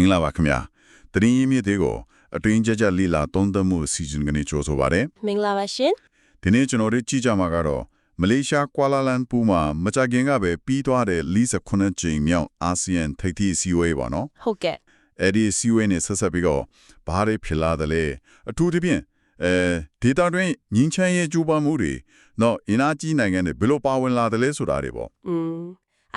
င်္ဂလာပါခင်ဗျာတရင်ရင်းမြစ်တွေကိုအတွင်းကြကြလီလာသုံးသပ်မှုစီစဉ်ကနေကြိုဆိုပါရစေမင်္ဂလာပါရှင်ဒီနေ့ကျွန်တော်တို့ကြည့်ကြမှာကတော့မလေးရှားကွာလာလမ်ပူမှာမကြခင်ကပဲပြီးသွားတဲ့49ကြိမ်မြောက်အာဆီယံထိပ်သီးအစည်းအဝေးပါနော်ဟုတ်ကဲ့အဲ့ဒီအစည်းအဝေးနဲ့ဆက်ဆက်ပြီးတော့ဘာတွေဖြစ်လာတယ်လဲအထူးသဖြင့်အဲဒေတာတွင်ငင်းချမ်းရဲ့ကျူပမှုတွေနော်အင်အားကြီးနိုင်ငံတွေဘယ်လိုပါဝင်လာတယ်လဲဆိုတာတွေပေါ့อืม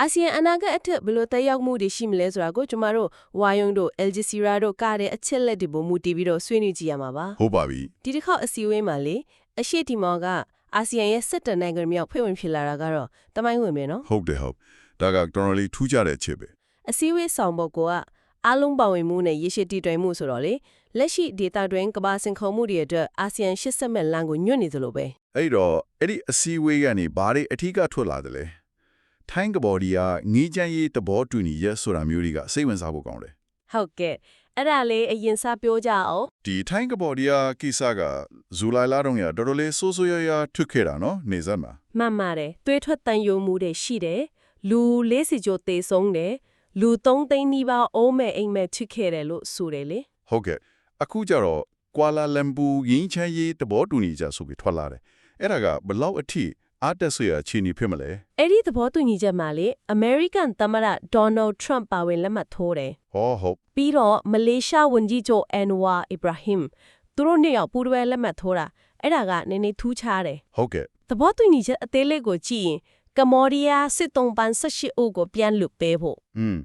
အာဆီယံအနာဂတ်အထက်ဘယ်လိုတက်ရောက်မှုတွေရှိမလဲဆိုတာကိုကျမတို့ဝါယုံတို့ Al Jazeera တို့ကတဲ့အချက်လက်တွေပုံမူတည်ပြီးတော့ဆွေးနွေးကြည့်ရမှာပါဟုတ်ပါပြီဒီတစ်ခေါက်အစည်းအဝေးမှာလေအရှိတီမော်ကအာဆီယံရဲ့စစ်တပ်နိုင်ငံမြောက်ဖွဲ့ဝင်ဖြစ်လာတာကတော့တမိုင်းဝင်ပဲနော်ဟုတ်တယ်ဟုတ်ဒါကတော်တော်လေးထူးခြားတဲ့အချက်ပဲအစည်းအဝေးဆောင်ပုဒ်ကအလုံးပါဝင်မှုနဲ့ရရှိတည်တွင်မှုဆိုတော့လေလက်ရှိဒေတာတွင်ကမ္ဘာစင်ခုံမှုတွေအတွက်အာဆီယံရှစ်ဆက်မဲ့လမ်းကိုညွှန်နေသလိုပဲအဲ့တော့အဲ့ဒီအစည်းအဝေးကနေဘာတွေအထီးကထွက်လာတယ်လဲ ထိုင်းကဘော်ဒီယာငီးချမ်းရေးတဘောတူညီရဲဆိုတာမျိုးတွေကစိတ်ဝင်စားဖို့ကောင်းတယ်ဟုတ်ကဲ့အဲ့ဒါလေးအရင်စပြောကြအောင်ဒီထိုင်းကဘော်ဒီယာကိစ္စကဇူလိုင်လတုန်းကတော်တော်လေးဆိုးဆိုးရွားရွားထွက်ခဲ့တာနော်နေစမ်းမှာမှတ်ပါတယ်သွေးထွက်တန်ယုံမှုတွေရှိတယ်လူလေးစီချိုတေဆုံးတယ်လူ3သိန်းနီးပါးအိုးမဲ့အိမ်မဲ့ဖြစ်ခဲ့တယ်လို့ဆိုတယ်လေဟုတ်ကဲ့အခုကျတော့ကွာလာလမ်ပူငင်းချမ်းရေးတဘောတူညီကြဆိုပြီးထွက်လာတယ်အဲ့ဒါကဘယ်လောက်အထိ အားတက်ဆွေရချီနေဖြစ်မလဲအဲ့ဒီသဘောတူညီချက်မှာလေ American သမ္မတ Donald Trump ပါဝင်လက်မှတ်ထိုးတယ်ဟောဟုတ်ပြီးတော့မလေးရှားဝန်ကြီးချုပ် Anwar Ibrahim သူတို့နှစ်ယောက်ပူးတွဲလက်မှတ်ထိုးတာအဲ့ဒါကနည်းနည်းထူးခြားတယ်ဟုတ်ကဲ့သဘောတူညီချက်အသေးလေးကိုကြည့်ရင်ကမ္ဘောဒီးယားစစ်တုံးပန်း18အုပ်ကိုပြန်လွတ်ပေးဖို့อืม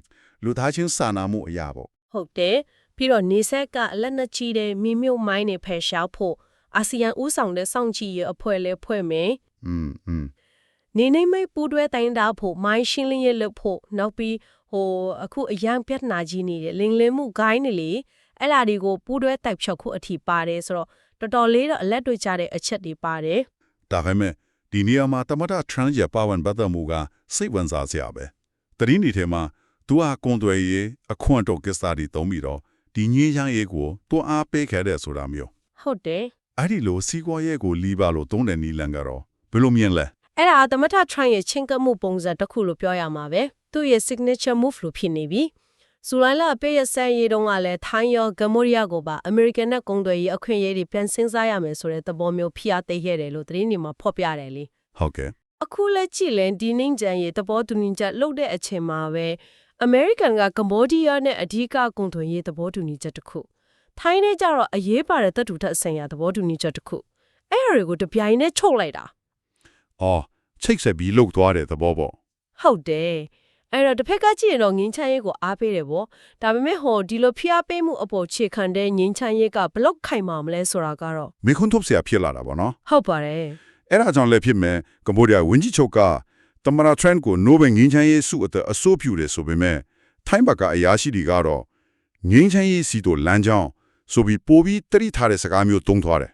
လူသားချင်းစာနာမှုအရာပေါ့ဟုတ်တယ်ပြီးတော့နေဆက်ကအလက်နက်ကြီးတဲ့မိမြုပ်မိုင်းတွေဖယ်ရှားဖို့အာဆီယံဥဆောင်တဲ့စောင့်ကြည့်ရအဖွဲ့လဲဖွဲ့မယ် อืมอืม နေနေမိတ်ပူးတွဲတိုင်းတာဖို့မိုင်းရှင်းလင်းရလုပ်ဖို့နောက်ပြီးဟိုအခုအရန်ပြဿနာကြီးနေတဲ့လင်လင်မှုဂိုင်းနေလေအဲ့လာတွေကိုပူးတွဲတိုက်ဖြတ်ဖို့အထိပါတယ်ဆိုတော့တော်တော်လေးတော့အလက်တွေ့ကြတဲ့အချက်တွေပါတယ် ဒါပေမဲ့ဒီနေရာမှာတမတာ trans ရပါဝင်ပတ်သက်မှုကစိတ်ဝင်စားစရာပဲတရင်းဒီထဲမှာသူဟာကွန်သွယ်ရေးအခွင့်တော့ကိစ္စတွေသုံးပြီးတော့ဒီငင်းချမ်းရေးကိုတွန်းအားပေးခဲ့တဲ့ဆိုတာမျိုး ဟုတ်တယ် အဲ့ဒီလိုစီးကွာရေးကိုလီပါလို့သုံးတဲ့နီလန်ကတော့ ဘယ်လိုမြင်လဲအဲ့ဒါသမထ try ရဲ့ချင်းကပ်မှုပုံစံတစ်ခုလို့ပြောရမှာပဲသူ့ရဲ့ signature move လို့ဖြစ်နေပြီဇူလိုင်လအပေးရဆန်ရေးတုန်းကလည်းထိုင်းရောဂမိုရီယာကိုပါ American နဲ့ကုန်သွယ်ရေးအခွင့်အရေးတွေပြန်စင်းစားရမယ်ဆိုတဲ့သဘောမျိုးဖိအားသိခဲ့တယ်လို့သတင်းတွေမှာဖော်ပြတယ်လေဟုတ်ကဲ့အခုလက်ကြည့်ရင်ဒီနှင်းကြံရဲ့သဘောတူညီချက်လုပ်တဲ့အချိန်မှာပဲ American ကကမ္ဘောဒီးယားနဲ့အဓိကကုန်သွယ်ရေးသဘောတူညီချက်တစ်ခုထိုင်းနဲ့ကြတော့အရေးပါတဲ့တပ်တူထက်ဆိုင်ရာသဘောတူညီချက်တစ်ခုအဲ့ဒါတွေကိုတပြိုင်နဲ့ချုပ်လိုက်တာ အော်ချိတ်ဆက်ပြီးလှုပ်သွားတဲ့သဘောပေါ့ဟုတ်တယ်အဲ့တော့တစ်ဖက်ကကြည့်ရင်တော့ငင်းချမ်းရေးကိုအားပေးတယ်ဗောဒါပေမဲ့ဟိုဒီလိုဖိအားပေးမှုအပေါ်ခြေခံတဲ့ငင်းချမ်းရေးကဘလောက်ခိုင်မာမလဲဆိုတာကတော့မေခွန်းထုတ်စရာဖြစ်လာတာပေါ့နော်ဟုတ်ပါတယ်အဲ့ဒါကြောင့်လည်းဖြစ်မယ်ကမ္ဘောဒီးယားဝန်ကြီးချုပ်ကတမနာထရန်ကိုနိုဘယ်ငင်းချမ်းရေးစုအသက်အစိုးပြူတယ်ဆိုပေမဲ့ထိုင်းဘက်ကအရာရှိတွေကတော့ငင်းချမ်းရေးစီတို့လမ်းကြောင်းဆိုပြီးပိုပြီးတတိထားတဲ့စကားမျိုးသုံးသွားတယ်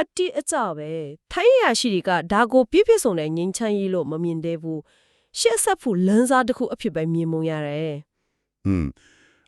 အတိအကျပဲထိုင်းရရှိတွေကဒါကိုပြည့်ပြည့်စုံတဲ့ငင်းချမ်းရေးလို့မမြင်သေးဘူးရှက်ဆက်ဖို့လမ်းစားတစ်ခုအဖြစ်ပဲမြင်မုံရတယ်။อืม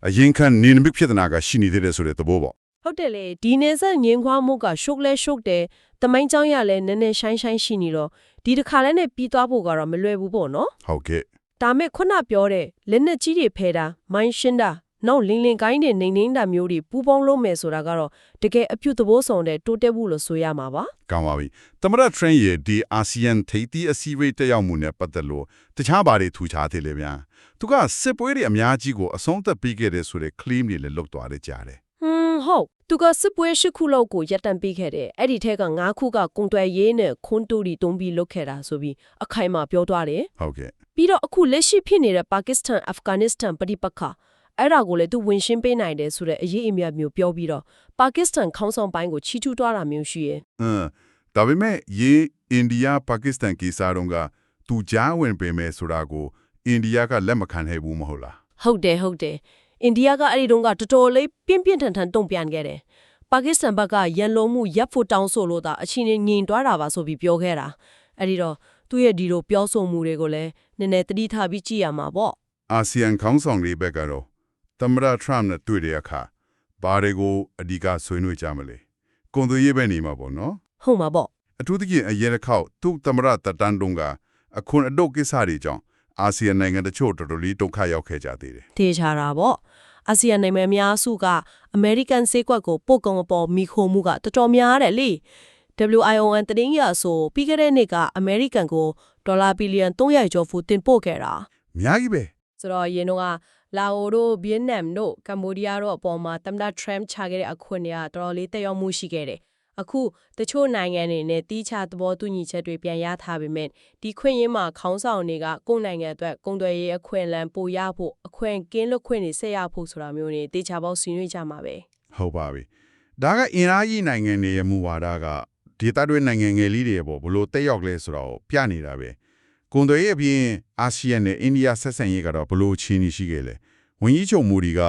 အရင်ခံနေနမိတ်ဖြစ်တဲ့နာကရှိနေသေးတယ်ဆိုတဲ့သဘောပေါ့ဟုတ်တယ်လေဒီနေဆက်ငင်းခွားမှုကရှုပ်လဲရှုပ်တယ်တမိုင်းကြောင်းရလဲနည်းနည်းရှိုင်းရှိုင်းရှိနေတော့ဒီတစ်ခါလဲနဲ့ပြီးသွားဖို့ကတော့မလွယ်ဘူးပေါ့နော်။ဟုတ်ကဲ့ဒါမဲ့ခုနပြောတဲ့လက်နက်ကြီးတွေဖဲတာမိုင်းရှင်းတာ နောက်လင်းလင်းကိုင်းတွေနေနေတာမျိုးတွေပူပေါင်းလုံးမယ်ဆိုတာကတော့တကယ်အပြုသဘောဆောင်တဲ့တိုးတက်မှုလို့ဆိုရမှာပါ။ကောင်းပါပြီ။တမရထရန်ရဲ့ဒီအာဆီယံထိပ်သီးအစည်းအဝေးတက်ရောက်မှုနဲ့ပတ်သက်လို့တခြားဘာတွေထူခြားသေးလဲဗျာ။သူကစစ်ပွဲတွေအများကြီးကိုအဆုံးသတ်ပြီးခဲ့တဲ့ဆိုတဲ့ claim တွေလည်းလုပ်သွားတယ်ကြားတယ်ဟွန်းဟုတ်သူကစစ်ပွဲရှစ်ခုလောက်ကိုရပ်တန့်ပေးခဲ့တယ်အဲ့ဒီထက်က၅ခုကကုံတွယ်ရေးနဲ့ခွန်းတူတီတုံးပြီးလုပ်ခဲ့တာဆိုပြီးအခိုင်အမာပြောသွားတယ်။ဟုတ်ကဲ့ပြီးတော့အခုလက်ရှိဖြစ်နေတဲ့ပါကစ္စတန်အာဖဂန်နစ္စတန်ပဋိပက္ခ အဲ့ဒါကိုလည်းသူဝင်ရှင်းပေးနိုင်တယ်ဆိုတဲ့အရေးအမြတ်မျိုးပြောပြီးတော့ပါကစ္စတန်ခေါင်းဆောင်ပိုင်းကိုချီးကျူးသွားတာမျိုးရှိရဲ့။အင်းဒါပေမဲ့ရေအိန္ဒိယပါကစ္စတန်ကိစ္စတုန်းကသူကြားဝင်ပေမဲ့ဆိုတာကိုအိန္ဒိယကလက်မခံနိုင်ဘူးမဟုတ်လားဟုတ်တယ်ဟုတ်တယ်အိန္ဒိယကအဲ့ဒီတုန်းကတော်တော်လေးပြင်းပြင်းထန်ထန်တုံ့ပြန်ခဲ့တယ်ပါကစ္စတန်ဘက်ကရန်လုံးမှုရပ်ဖို့တောင်းဆိုလို့သာအချင်းချင်းငြိမ်သွားတာပါဆိုပြီးပြောခဲ့တာအဲ့ဒီတော့သူ့ရဲ့ဒီလိုပြောဆိုမှုတွေကိုလည်းနည်းနည်းသတိထားပြီးကြည့်ရမှာပေါ့။အာဆီယံခေါင်းဆောင်တွေဘက်ကတော့ တမရထရမ်နဲ့တွေ့တဲ့အခါဘာတွေကိုအဓိကဆွေးနွေးကြမလဲ။ကွန်သွေးရေးပဲနေမှာပေါ့နော်။ဟုတ်မှာပေါ့အထူးသဖြင့်အရင်တစ်ခေါက်သူ့သမရတတန်တုံးကအခွန်အတုတ်ကိစ္စတွေကြောင့်အာဆီယံနိုင်ငံတချို့တော်တော်လေးဒုက္ခရောက်ခဲ့ကြသေးတယ်ထေချာတာပေါ့အာဆီယံနိုင်ငံများစုကအမေရိကန်ဈေးကွက်ကိုပို့ကုန်အပေါ်မိခိုမှုကတော်တော်များတယ်လေ WION တရင်ရဆိုပြီးခဲ့တဲ့နှစ်ကအမေရိကန်ကိုဒေါ်လာဘီလီယံ300ကျော်ဖူတင်ပို့ခဲ့တာအများကြီးပဲဆိုတော့ယင်းတော့က လာအိုတို့ဗီယက်နမ်တို့ကမ္ဘောဒီးယားတို့အပေါ်မှာတမ်ဒါထရမ်ချခဲ့တဲ့အခွင့်တွေကတော်တော်လေးတက်ရောက်မှုရှိခဲ့တယ်အခုတချို့နိုင်ငံတွေနဲ့တီးခြားသဘောတူညီချက်တွေပြန်ရထားပေမဲ့ဒီခွင့်ရင်းမှာခေါင်းဆောင်တွေကကိုယ့်နိုင်ငံအတွက်ကုန်သွယ်ရေးအခွင့်အလမ်းပိုရဖို့အခွင့်ကင်းလွတ်ခွင့်တွေဆက်ရဖို့ဆိုတာမျိုးတွေတေချာပေါက်ဆွေးနွေးကြမှာပဲဟုတ်ပါပြီဒါကအင်အားကြီးနိုင်ငံတွေရဲ့မူဝါဒကဒေသတွင်းနိုင်ငံငယ်လေးတွေရဲ့ပေါ့ဘလို့တက်ရောက်လဲဆိုတော့ပြနေတာပဲ ကွန်သွေးရဲ့အပြင်အာဆီယံနဲ့အိန္ဒိယဆက်ဆံရေးကတော့ဘလို့ချီးနေရှိခဲ့လဲဝန်ကြီးချုပ်မူဒီက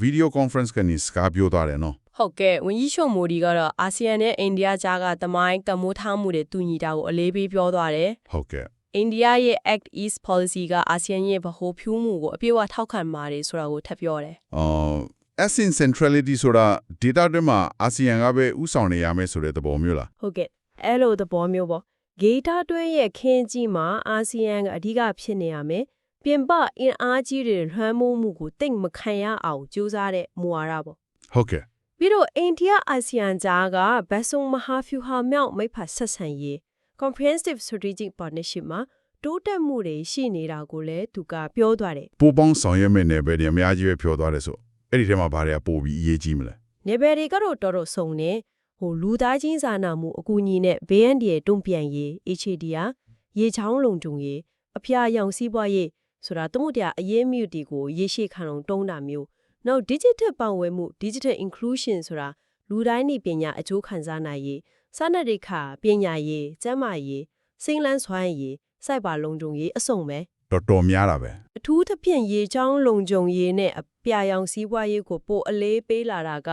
ဗီဒီယိုကွန်ဖရင့်ကနေစကားပြောသွားတယ်နော်ဟုတ်ကဲ့ဝန်ကြီးချုပ်မိုဒီကတော့အာဆီယံနဲ့အိန္ဒိယကြားကတမိုင်းတမိုးထားမှုတွေတူညီတာကိုအလေးပေးပြောသွားတယ်ဟုတ်ကဲ့အိန္ဒိယရဲ့ Act East Policy ကအာဆီယံရဲ့ဗဟိုဖြူးမှုကိုအပြည့်အဝထောက်ခံပါတယ်ဆိုတာကိုထပ်ပြောတယ်အော် Assin centrality ဆိုတာဒေတာတွင်းမှာအာဆီယံကပဲဥဆောင်နေရမယ်ဆိုတဲ့သဘောမျိုးလားဟုတ်ကဲ့အဲ့လိုသဘောမျိုးပေါ့ ဂေတာတွင်းရဲ့ခင်းကြီးမှာအာဆီယံကအဓိကဖြစ်နေရမယ်ပြင်ပအင်အားကြီးတွေလွှမ်းမိုးမှုကိုတိတ်မခံရအောင်ကြိုးစားတဲ့မူဝါဒပေါ့ဟုတ်ကဲ့ပြီးတော့အိန္ဒိယအာဆီယံကြားကဘက်ဆုံမဟာဖြူဟာမြောက်မိတ်ဖက်ဆက်ဆံရေး comprehensive strategic partnership မှာတိုးတက်မှုတွေရှိနေတာကိုလည်းသူကပြောသွားတယ်ပူပေါင်းဆောင်ရွက်မယ့်နယ်ပယ်တွေအများကြီးပဲပြောသွားတယ်ဆိုအဲ့ဒီထဲမှာဘာတွေကပို့ပြီးအရေးကြီးမလဲ။နေဘယ်တွေကတော့တော်တော်စုံနေ ဟိုလူသားချင်းစာနာမှုအကူအညီနဲ့ BND ရဲ့တုံ့ပြန်ရေး HDR ရေချောင်းလုံခြုံရေးအဖျားရောင်စီးပွားရေးဆိုတာတမှုတရားအရေးမြစ်တီကိုရေရှည်ခံအောင်တုံးတာမျိုးနောက် digital ပံ့ဝဲမှု digital inclusion ဆိုတာလူတိုင်းဤပညာအကျိုးခံစားနိုင်ရေးစာနာရိခါပညာရေးကျန်းမာရေးစိမ့်လန်းစွမ်းရေးစိုက်ပါလုံခြုံရေးအစုံပဲ တော်တော်များတာပဲအထူးသဖြင့်ရေချောင်းလုံခြုံရေးနဲ့အပြာရောင်စီးပွားရေးကိုပိုအလေးပေးလာတာက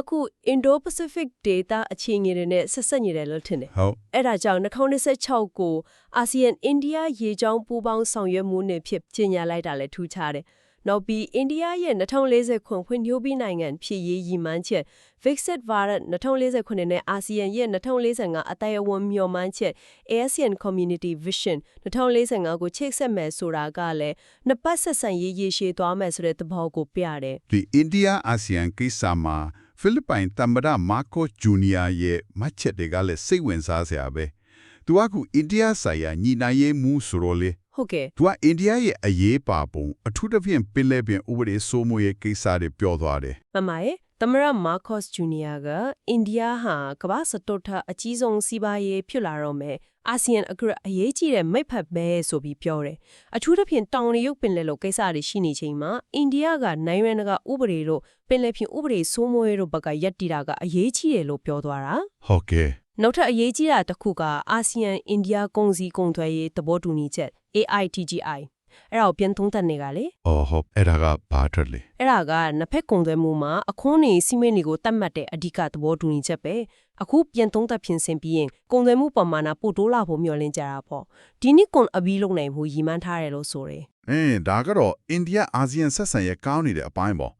အခု Indo-Pacific Data အခြေအနေတွေနဲ့ဆက်ဆက်နေတယ်လို့ထင်တယ်ဟုတ်။အဲ့ဒါကြောင့်2026ကိုအာဆီယံအိန္ဒိယရေချောင်းပူးပေါင်းဆောင်ရွက်မှုနဲ့ဖြစ်ကြီးညာလိုက်တာလည်းထူးခြားတယ်။ နောက်ပြီးအိန္ဒိယရဲ့2040ခွန်ဖွံ့ဖြိုးပြီးနိုင်ငံဖြစ်ရေးရည်မှန်းချက် Viksit Bharat 2040နဲ့အာဆီယံရဲ့2045အတိုင်းအဝန်မျှော်မှန်းချက် ASEAN Community Vision 2045ကိုချိတ်ဆက်မယ်ဆိုတာကလည်းနှစ်ပတ်ဆက်ဆံရေးရည်ရှည်သွားမယ်ဆိုတဲ့သဘောကိုပြတယ်ဒီအိန္ဒိယအာဆီယံကိစ္စမှာဖိလစ်ပိုင်သမ္မတမာကိုဂျူနီယာရဲ့မှတ်ချက်တွေကလည်းစိတ်ဝင်စားစရာပဲသူကခုအိန္ဒိယဆိုင်ရာညီနိုင်ရေးမှုဆိုတော့လေ။ ဟုတ်ကဲ့သူကအိန္ဒိယရဲ့အရေးပါပုံအထူးသဖြင့်ပင်လယ်ပြင်ဥပဒေစိုးမိုးရေးကိစ္စတွေပြောသွားတယ်မမရဲ့သမရမာကော့စ်ဂျူနီယာကအိန္ဒိယဟာကမ္ဘာစတုထအကြီးဆုံးစီးပွားရေးဖြစ်လာတော့မယ်အာဆီယံအကရအရေးကြီးတဲ့မိတ်ဖက်ပဲဆိုပြီးပြောတယ်အထူးသဖြင့်တောင်တရုတ်ပင်လယ်လိုကိစ္စတွေရှိနေချိန်မှာအိန္ဒိယကနိုင်ငံတကာဥပဒေတို့ပင်လယ်ပြင်ဥပဒေစိုးမိုးရေးတို့ဘက်ကရက်တီတာကအရေးကြီးတယ်လို့ပြောသွားတာဟုတ်ကဲ့နောက်ထပ်အရေးကြီးတာတစ်ခုကအာဆီယံအိန္ဒိယကုန်စည်ကုန်သွယ်ရေးသဘောတူညီချက် AITGI အဲ့ဒါကိုပြန်သုံးသပ်နေကြလေအော်ဟုတ်အဲ့ဒါကဘာထွက်လဲအဲ့ဒါကနှစ်ဖက်ကုန်သွယ်မှုမှာအခွန်နေစီမင်းတွေကိုတတ်မှတ်တဲ့အဓိကသဘောတူညီချက်ပဲအခုပြန်သုံးသပ်ပြင်ဆင်ပြီးရင်ကုန်သွယ်မှုပမာဏပိုတိုးလာဖို့မျှော်လင့်ကြတာပေါ့ဒီနှစ်ကွန်အဘီလုံးနိုင်မှုရည်မှန်းထားတယ်လို့ဆိုတယ်အင်းဒါကတော့အိန္ဒိယအာဆီယံဆက်ဆံရေးကောင်းနေတဲ့အပိုင်းပေါ့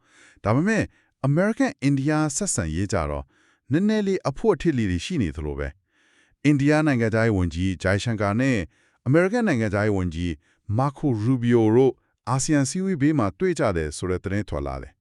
ဒါပေမဲ့ American India ဆက်ဆံရေးကြတော့နည်းနည်းလေးအဖို့အထစ်လေးတွေရှိနေသလိုပဲအိန္ဒိယနိုင်ငံသားရေးဝန်ကြီးဂျိုင်ရှန်ကာနဲ့ American နိုင်ငံသားရေးဝန်ကြီးမာကိုရူဘီယိုတို့အာဆီယံစည်းဝေးဘေးမှာတွေ့ကြတယ်ဆိုတဲ့သတင်းထွက်လာတယ်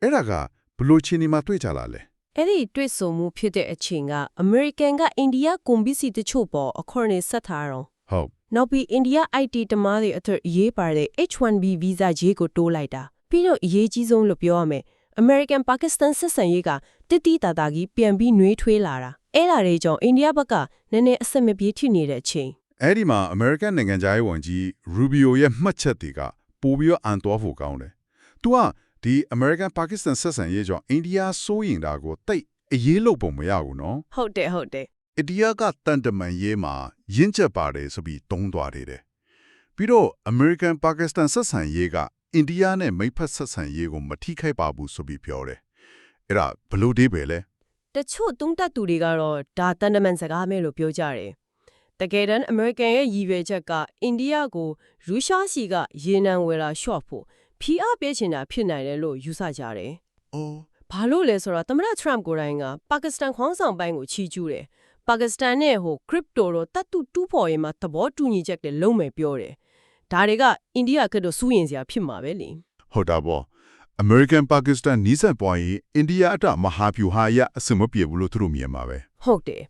အဲ့ဒါကဘယ်လို့ချင်းဒီမှာတွေ့ကြလာလဲအဲ့ဒီတွေ့ဆုံမှုဖြစ်တဲ့အချိန်ကအမေရိကန်ကအိန္ဒိယကုန်ပစ္စည်းတချို့ပေါ်အခွန်နေဆက်ထားတော့ဟုတ်နောက်ပြီးအိန္ဒိယ IT တမားတွေအထက်အရေးပါတဲ့ H1B visa ရေးကိုတိုးလိုက်တာပြီးတော့အရေးကြီးဆုံးလို့ပြောရမယ် American Pakistan ဆက်ဆံရေးကတိတိတသာကြီးပြန်ပြီးနှွေးထွေးလာတာအဲ့ဒါတွေကြောင့်အိန္ဒိယဘက်ကနည်းနည်းအဆက်မပြေဖြစ်နေတဲ့အချိန် အဲ့ဒီမှာ American နိုင်ငံသားရေးဝန်ကြီး Rubio ရဲ့မှတ်ချက်တွေကပိုပြီးတော့အန်သွားဖို့ကောင်းတယ်။ तू ကဒီ American Pakistan ဆက်ဆံရေးကြောင့်အိန္ဒိယစိုးရင်တာကိုတိတ်အရေးလို့ပုံမရဘူးနော်ဟုတ်တယ်ဟုတ်တယ်။အိန္ဒိယကတန်တမန်ရေးမှာရင့်ကျက်ပါတယ်ဆိုပြီးတုံးသွားတယ်တဲ့။ပြီးတော့ American Pakistan ဆက်ဆံရေးကအိန္ဒိယနဲ့မိတ်ဖက်ဆက်ဆံရေးကိုမထိခိုက်ပါဘူးဆိုပြီးပြောတယ်။အဲ့ဒါဘလို့ဒီပဲလဲတချို့တုံးတက်သူတွေကတော့ဒါတန်တမန်စကားမဲလို့ပြောကြတယ် တကယ်တမ်း American ရဲ့ရည်ရွယ်ချက်ကအိန္ဒိယကိုရုရှားစီကရေနံဝယ်လာရှော့ဖို့ဖိအားပေးချင်တာဖြစ်နိုင်တယ်လို့ယူဆကြတယ်။အော်ဘာလို့လဲဆိုတော့သမ္မတ Trump ကိုယ်တိုင်ကပါကစ္စတန်ခေါင်းဆောင်ပိုင်းကိုချီးကျူးတယ်။ပါကစ္စတန်နဲ့ဟို crypto တော့တတ်တူတူးဖော်ရေးမှာသဘောတူညီချက်တွေလုံးမယ်ပြောတယ်။ဒါတွေကအိန္ဒိယကတော့စူးရင်စရာဖြစ်မှာပဲလေဟုတ်တာပေါ့ American Pakistan နီးစပ်ပွားရင်အိန္ဒိယအတမဟာဗျူဟာအရအဆင်မပြေဘူးလို့သူတို့မြင်ပါပဲဟုတ်တယ်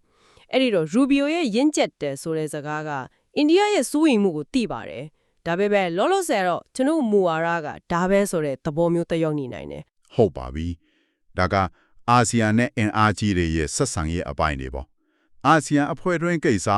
အဲ့ဒီတော့ Rubio ရဲ့ရင့်ကျက်တယ်ဆိုတဲ့စကားကအိန္ဒိယရဲ့စိုးရိမ်မှုကိုသိပါတယ်ဒါပေမဲ့လောလောဆယ်တော့ကျွန်တော်မူဝါဒကဒါပဲဆိုတဲ့သဘောမျိုးတစ်ယောက်နေနိုင်တယ်ဟုတ်ပါပြီဒါကအာဆီယံနဲ့ NRG တွေရဲ့ဆက်ဆံရေးအပိုင်းတွေပေါ့အာဆီယံအဖွဲ့တွင်းကိစ္စ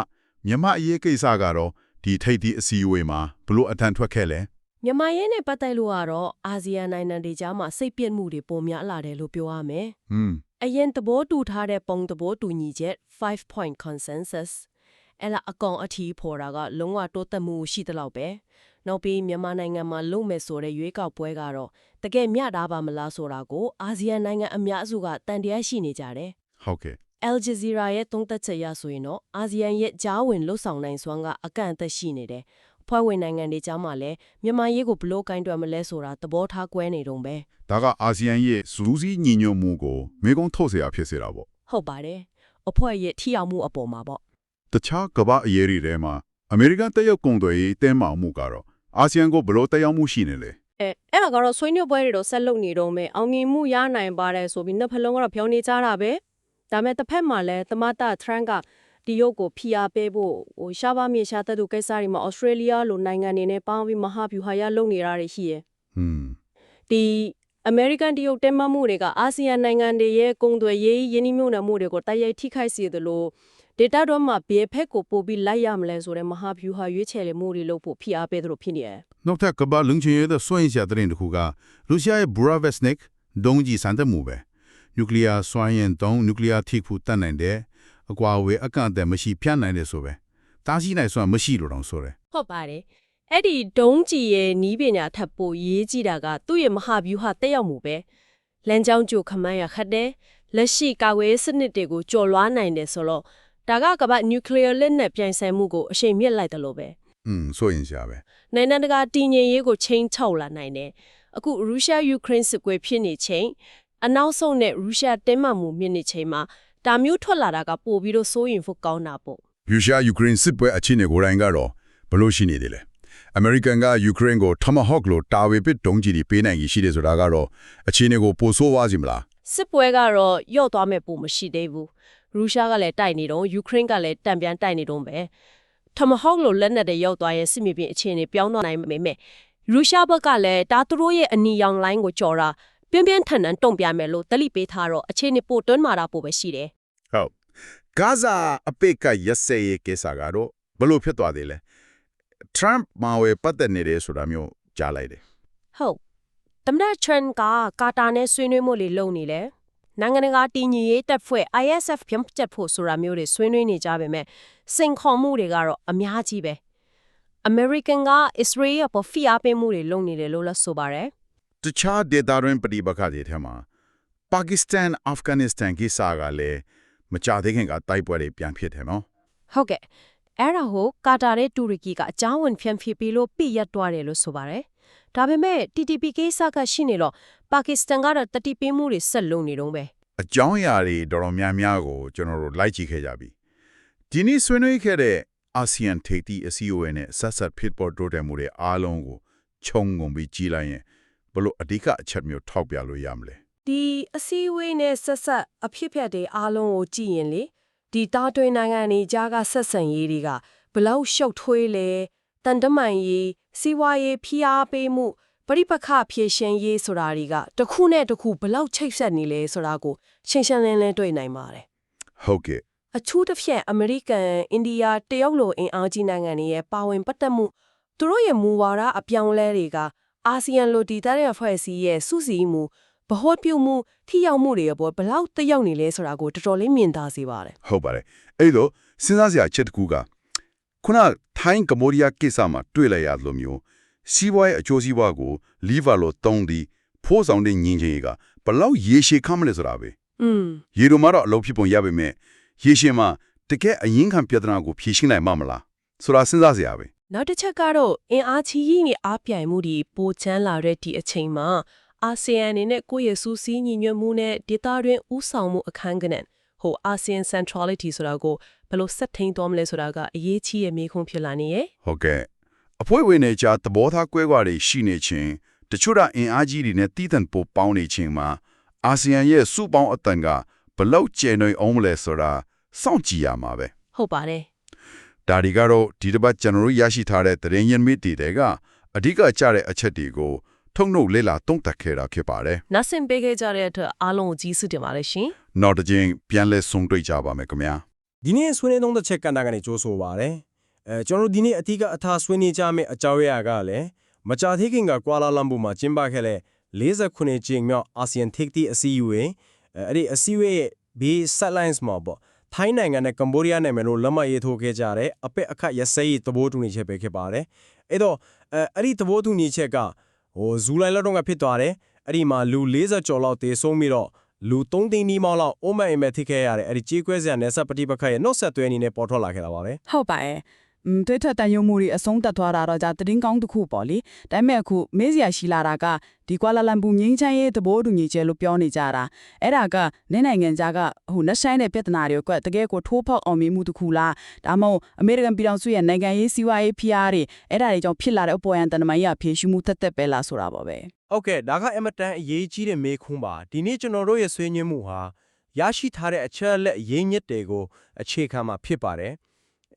မြန်မာအရေးကိစ္စကတော့ဒီထိပ်သီးအစည်းအဝေးမှာဘလို့အထန်ထွက်ခဲ့လဲမြန်မာရေးနဲ့ပတ်သက်လို့ကတော့အာဆီယံနိုင်ငံတွေကြားမှာစိတ်ပြည့်မှုတွေပုံများလာတယ်လို့ပြောရမယ်ဟွန်း အရင်သဘောတူထားတဲ့ပုံသဘောတူညီချက်5 point consensus အဲ့လာအကောင်အထီးဖော်တာကလုံးဝတိုးတက်မှုရှိသလောက်ပဲနောက်ပြီးမြန်မာနိုင်ငံမှာလုံမဲ့ဆိုတဲ့ရွေးကောက်ပွဲကတော့တကယ်မျှတာပါမလားဆိုတာကိုအာဆီယံနိုင်ငံအများစုကတန်တရားရှိနေကြတယ်ဟုတ်ကဲ့ Al Jazeera ရဲ့သုံးသက်ချက်ရဆိုရင်တော့အာဆီယံရဲ့ဂျားဝင်လှုပ်ဆောင်နိုင်စွမ်းကအကန့်အသတ်ရှိနေတယ် ဖွဲ့ဝင်နိုင်ငံတွေကြားမှာလည်းမြန်မာရေးကိုဘလို့ကင်တွယ်မလဲဆိုတာသဘောထားကွဲနေတုံပဲ ဒါကအာဆီယံရဲ့စူးစီးညီညွတ်မှုကိုမေကုံထုတ်เสียဖြစ်စေတာပေါ့ ဟုတ်ပါတယ်အဖွဲ့ရဲ့ထိရောက်မှုအပေါ်မှာပေါ့ တခြားကမ္ဘာအရေးတွေထဲမှာအမေရိကန်တက်ရောက်ကုန်သွယ်ရေးတဲမာမှုကတော့အာဆီယံကိုဘလို့တက်ရောက်မှုရှိနေလဲ အဲအဲ့ဒါကတော့ဆွေးနွေးပွဲတွေတော့ဆက်လုပ်နေတော့မယ်အောင်မြင်မှုရနိုင်ပါတယ်ဆိုပြီးနှစ်ဖက်လုံးကတော့ပြောနေကြတာပဲဒါမဲ့တစ်ဖက်မှာလည်းသမတာထရန့်က ဒီရုပ်ကိုဖိအားပေးဖို့ဟိုရှားပါမြေရှားသက်သူကိစ္စတွေမှာဩစတြေးလျလိုနိုင်ငံတွေနဲ့ပေါင်းပြီးမဟာဗျူဟာရလုပ်နေတာတွေရှိရယ် ဟွန်း ဒီအမေရိကန်တရုတ်တဲမမှုတွေကအာဆီယံနိုင်ငံတွေရဲ့ကုန်သွယ်ရေးယင်းနှိမ့်မြုံနယ်မှုတွေကိုတိုက်ရိုက်ထိခိုက်စေသလိုဒေတာတော့မှဘယ်ဖက်ကိုပို့ပြီးလိုက်ရမလဲဆိုတဲ့မဟာဗျူဟာရွေးချယ်မှုတွေလုပ်ဖို့ဖိအားပေးသလိုဖြစ်နေတယ် နောက်ထပ်ကမ္ဘာလုံခြုံရေးတဲ့စွန့်ရည်စရာတဲ့တစ်ခုကရုရှားရဲ့ Buravestnik ဒုံးကြီးစံတမှုပဲနျူကလ িয়ার စွမ်းရင်တုံးနျူကလ িয়ার ထိခုတတ်နိုင်တဲ့ အကွာအဝေးအကန့်အသတ်မရှိဖြတ်နိုင်တယ်ဆိုပဲတားရှိနိုင်စွမ်းမရှိလို့တော့ဆိုတယ် ဟုတ်ပါတယ်အဲ့ဒီဒုံးကြီးရဲ့နီးပညာထပ်ဖို့ရေးကြည့်တာကသူ့ရဲ့မဟာဗျူဟာတက်ရောက်မှုပဲလမ်းကြောင်းကြိုခမန်းရခတ်တယ်လက်ရှိကာကွယ်ရေးစနစ်တွေကိုကျော်လွှားနိုင်တယ်ဆိုတော့ဒါကကမ္ဘာနျူကလ িয়ার လက်နက်ပြိုင်ဆိုင်မှုကိုအရှိန်မြင့်လိုက်တယ်လို့ပဲ อืมဆိုရင်စရာပဲ နိုင်ငံတကာတည်ငြိမ်ရေးကိုချိန်ချောက်လာနိုင်တယ်အခုရုရှားယူကရိန်းစစ်ပွဲဖြစ်နေချိန်အနောက်ဆုံးနဲ့ရုရှားတင်းမာမှုမြင့်နေချိန်မှာ ဒါမျိုးထွက်လာတာကပို့ပြီးတော့စိုးရင်ဖို့ကောင်းတာပေါ့ရုရှားယူကရိန်းစစ်ပွဲအခြေအနေကိုယ်တိုင်ကတော့ဘလို့ရှိနေသေးလဲအမေရိကန်ကယူကရိန်းကို Tomahawk လို့တာဝေပစ်ဒုံးကြီးတွေပေးနိုင်ကြီးရှိတယ်ဆိုတာကတော့အခြေအနေကိုပိုဆိုးဝါးစီမလားစစ်ပွဲကတော့ယော့သွားမဲ့ပုံမရှိသေးဘူးရုရှားကလည်းတိုက်နေတော့ယူကရိန်းကလည်းတံပြန်တိုက်နေတော့ပဲထမဟောက်လိုလက်နက်တွေရောက်သွားရဲ့စစ်မြေပြင်အခြေအနေပြောင်းသွားနိုင်ပေမဲ့ရုရှားဘက်ကလည်းဒါသူတို့ရဲ့အနီရောင်လိုင်းကိုကြော်တာ ပြင်းပြင်းထန်ထန်တုံ့ပြန်မယ်လို့တလိပေးထားတော့အခြေအနေပိုတွန်းမာတာပိုပဲရှိတယ်ဟုတ်ဂါဇာအပိတ်ကရက်စဲရေးကိစ္စကတော့ဘလို့ဖြစ်သွားသေးလဲ Trump မှာဝယ်ပတ်သက်နေတယ်ဆိုတာမျိုးကြားလိုက်တယ်ဟုတ်သမ္မတချန်ကကာတာနဲ့ဆွေးနွေးမှုတွေလုပ်နေလေနိုင်ငံတကာတည်ငြိမ်ရေးတပ်ဖွဲ့ ISF ပြန်ချက်ဖို့ဆိုတာမျိုးတွေဆွေးနွေးနေကြပေမဲ့စိန်ခေါ်မှုတွေကတော့အများကြီးပဲ American က Israel ပေါ်ဖိအားပေးမှုတွေလုပ်နေတယ်လို့လည်းဆိုပါတယ် တခြားဒေတာရင်းပဋိပက္ခတွေထဲမှာပါကစ္စတန်အာဖဂန်နစ္စတန်ကိစ္စကလည်းမကြသေးခင်ကတိုက်ပွဲတွေပြန်ဖြစ်တယ်နော်ဟုတ်ကဲ့အဲ့ဒါကိုကာတာနဲ့တူရကီကအကြောင်းဝင်ဖြန့်ဖြေပြီးလို့ပြည့်ရက်သွားတယ်လို့ဆိုပါတယ်ဒါပေမဲ့ TTP ကိစ္စကရှိနေတော့ပါကစ္စတန်ကတော့တတိပေးမှုတွေဆက်လုပ်နေတော့ပဲအကြောင်းအရာတွေတော်တော်များများကိုကျွန်တော်တို့လိုက်ကြည့်ခဲ့ကြပြီဒီနေ့ဆွေးနွေးခဲ့တဲ့အာဆီယံထိပ်သီးအစည်းအဝေးနဲ့ဆက်ဆက်ဖြစ်ပေါ်တိုးတက်မှုတွေအားလုံးကိုခြုံငုံပြီးကြည့်လိုက်ရင် ဘလို့အဓိကအချက်မျိုးထောက်ပြလို့ရမလဲဒီအစည်းအဝေးနဲ့ဆက်ဆက်အဖြစ်ဖြတ်တွေအားလုံးကိုကြည့်ရင်လေဒီတာတွင်နိုင်ငံတွေကြားကဆက်ဆံရေးတွေကဘလောက်ရှုပ်ထွေးလဲတန်တမန်ရေးစီးပွားရေးဖိအားပေးမှုပရိပခဖြည့်ရှင်ရေးဆိုတာတွေကတစ်ခုနဲ့တစ်ခုဘလောက်ချိတ်ဆက်နေလဲဆိုတာကိုရှင်းရှင်းလင်းလင်းတွေ့နိုင်ပါတယ်ဟုတ်ကဲ့အထူးသဖြင့်အမေရိကန်အိန္ဒိယတရုတ်လိုအင်အားကြီးနိုင်ငံတွေရဲ့ပါဝင်ပတ်သက်မှုသူတို့ရဲ့မူဝါဒအပြောင်းအလဲတွေက အာဆီယံလိုဒီတာရဲ့အဖွဲ့အစည်းရဲ့စုစည်းမှုဗဟောပြုမှုထိရောက်မှုတွေအပေါ်ဘယ်လောက်တက်ရောက်နေလဲဆိုတာကိုတော်တော်လေးမြင်သာစေပါတယ်ဟုတ်ပါတယ်အဲ့တော့စဉ်းစားစရာအချက်တစ်ခုကခုနထိုင်းကမ္ဘောဒီးယားကိစ္စမှာတွေ့လိုက်ရသလိုမျိုးစီးပွားရေးအကျိုးစီးပွားကို lever လို့တုံးပြီးဖိုးဆောင်တဲ့ညင်ချင်ရေးကဘလောက်ရေရှည်ခမ်းမလဲဆိုတာပဲอืมရေတို့မှာတော့အလုပ်ဖြစ်ပုံရပါမယ်ရေရှည်မှာတကယ်အရင်ခံပြဿနာကိုဖြေရှင်းနိုင်မှာမလားဆိုတာစဉ်းစားစရာပဲ နောက်တစ်ချက်ကတော့အင်အားကြီးကြီးနဲ့အားပြိုင်မှုတွေပိုချမ်းလာတဲ့ဒီအချိန်မှာအာဆီယံအနေနဲ့ကိုယ့်ရဲ့စူးစီးညီညွတ်မှုနဲ့ဒေသတွင်းဥဆောင်မှုအခန်းကဏ္ဍဟိုအာဆီယံ centrality ဆိုတာကိုဘယ်လိုဆက်ထိန်သွားမလဲဆိုတာကအရေးကြီးရဲ့မေးခွန်းဖြစ်လာနေရဲ့ဟုတ်ကဲ့အဖွဲ့ဝင်တွေကြားသဘောထားကွဲကွာတွေရှိနေချင်းတတချို့ကအင်အားကြီးတွေနဲ့တီးတန့်ပိုပေါင်းနေချိန်မှာအာဆီယံရဲ့စုပေါင်းအတန်ကဘလောက်ကျယ်နှံ့အောင်မလဲဆိုတာစောင့်ကြည့်ရမှာပဲဟုတ်ပါတယ် ဒါဒီကတော့ဒီတစ်ပတ်ကျွန်တော်တို့ရရှိထားတဲ့သတင်းရင်းမြစ်တွေကအဓိကကျတဲ့အချက်တွေကိုထုံနှုတ်လေ့လာတုံ့တက်ခဲ့တာဖြစ်ပါတယ်နတ်ဆင်ပေးခဲ့ကြတဲ့အတွက်အားလုံးကိုကြီးစုတင်ပါတယ်ရှင်။နောက်တစ်ချိန်ပြန်လဲဆုံတွေ့ကြပါမယ်ခင်ဗျာ။ဒီနေ့ဆွေးနွေးသုံးသက်ချက်ကဏ္ဍကနေကြိုးဆိုပါရယ်အဲကျွန်တော်တို့ဒီနေ့အထူးကအထားဆွေးနွေးကြမယ့်အကြောင်းအရာကလည်းမကြာသေးခင်ကကွာလာလမ်ပူမှာကျင်းပခဲ့တဲ့49ကြိမ်မြောက်အာဆီယံထိပ်သီးအစည်းအဝေးအဲအဲ့ဒီအစည်းအဝေးရဲ့ B sidelines မှာပေါ့ ထိုင်းနိုင်ငံနဲ့ကမ္ဘောဒီးယားနိုင်ငံတို့လက်မှတ်ရေးထိုးခဲ့ကြတဲ့အပက်အခတ်ရစဲရေးသဘောတူညီချက်ပဲဖြစ်ပါတယ်အဲ့တော့အဲအဲ့ဒီသဘောတူညီချက်ကဟိုဇူလိုင်လတုန်းကဖြစ်သွားတယ်အဲ့ဒီမှာလူ40ကျော်လောက်တေဆုံးပြီးတော့လူ3သိန်းနီးမောင်းလောက်အိုးမအိမ်မဲ့ထိခဲ့ရတဲ့အဲ့ဒီကြေးကွဲစရာနယ်စပ်ပဋိပက္ခရဲ့နှုတ်ဆက်သွဲအနေနဲ့ပေါ်ထွက်လာခဲ့တာပါပဲဟုတ်ပါရဲ့อืม တွေ့ထက်တန်ယုံမှုတွေအဆုံးတက်သွားတာတော့ဒါသတင်းကောင်းတစ်ခုပေါ့လေဒါပေမဲ့အခုမေးစရာရှိလာတာကဒီကွာလာလမ်ပူငင်းချမ်းရေးသဘောတူညီချက်လို့ပြောနေကြတာအဲ့ဒါကနင်းနိုင်ငံသားကဟိုနှဆိုင်တဲ့ပြဿနာတွေကတကယ်ကိုထိုးဖောက်အောင်မြင်မှုတစ်ခုလားဒါမှမဟုတ်အမေရိကန်ပြည်ထောင်စုရဲ့နိုင်ငံရေးစီးပွားရေးဖိအားတွေအဲ့ဒါတွေကြောင့်ဖြစ်လာတဲ့အပေါ်ယံတန်တမာကြီးကဖြေရှင်းမှုသက်သက်ပဲလားဆိုတာပေါ့ပဲဟုတ်ကဲ့ဒါကအမတန်အရေးကြီးတဲ့မေးခွန်းပါဒီနေ့ကျွန်တော်တို့ရဲ့ဆွေးနွေးမှုဟာရရှိထားတဲ့အချက်အလက်အရင်းမြစ်တွေကိုအခြေခံမှာဖြစ်ပါတယ်